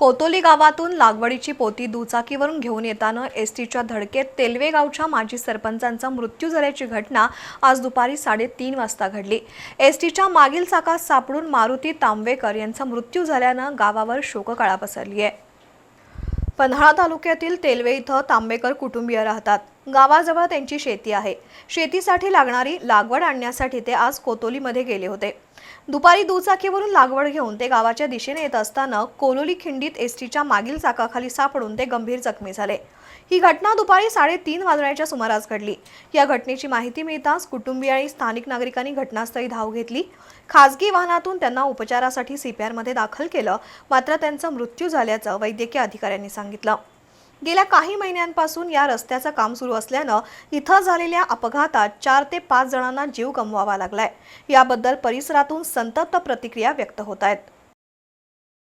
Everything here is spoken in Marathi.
कोतोली गावातून लागवडीची पोती दुचाकीवरून घेऊन येताना एस टीच्या धडकेत तेलवे गावच्या माजी सरपंचांचा मृत्यू झाल्याची घटना आज दुपारी साडेतीन वाजता घडली. एस टीच्या मागील चाकात सापडून मारुती तांबेकर यांचा मृत्यू झाल्यानं गावावर शोककळा पसरली आहे. पन्हाळा तालुक्यातील तेलवे इथं तांबेकर कुटुंबीय राहतात. गावाजवळ त्यांची शेती आहे. शेतीसाठी लागणारी लागवड आणण्यासाठी ते आज कोतोलीमध्ये गेले होते. दुपारी दुचाकीवरून लागवड घेऊन ते गावाच्या दिशेने येत असताना कोलोली खिंडीत एसटीच्या मागील चाकाखाली सापडून ते गंभीर जखमी झाले. ही घटना दुपारी साडेतीन वाजण्याच्या सुमारास घडली. या घटनेची माहिती मिळताच कुटुंबीय आणि स्थानिक नागरिकांनी घटनास्थळी धाव घेतली. खासगी वाहनातून त्यांना उपचारासाठी सीपीआरमध्ये दाखल केलं. मात्र त्यांचा मृत्यू झाल्याचं वैद्यकीय अधिकाऱ्यांनी सांगितलं. गेल्या काही महिन्यांपासून या रस्त्याचं काम सुरू असल्यानं इथं झालेल्या अपघातात चार ते पाच जणांना जीव गमवावा लागलाय. याबद्दल परिसरातून संतप्त प्रतिक्रिया व्यक्त होत आहेत.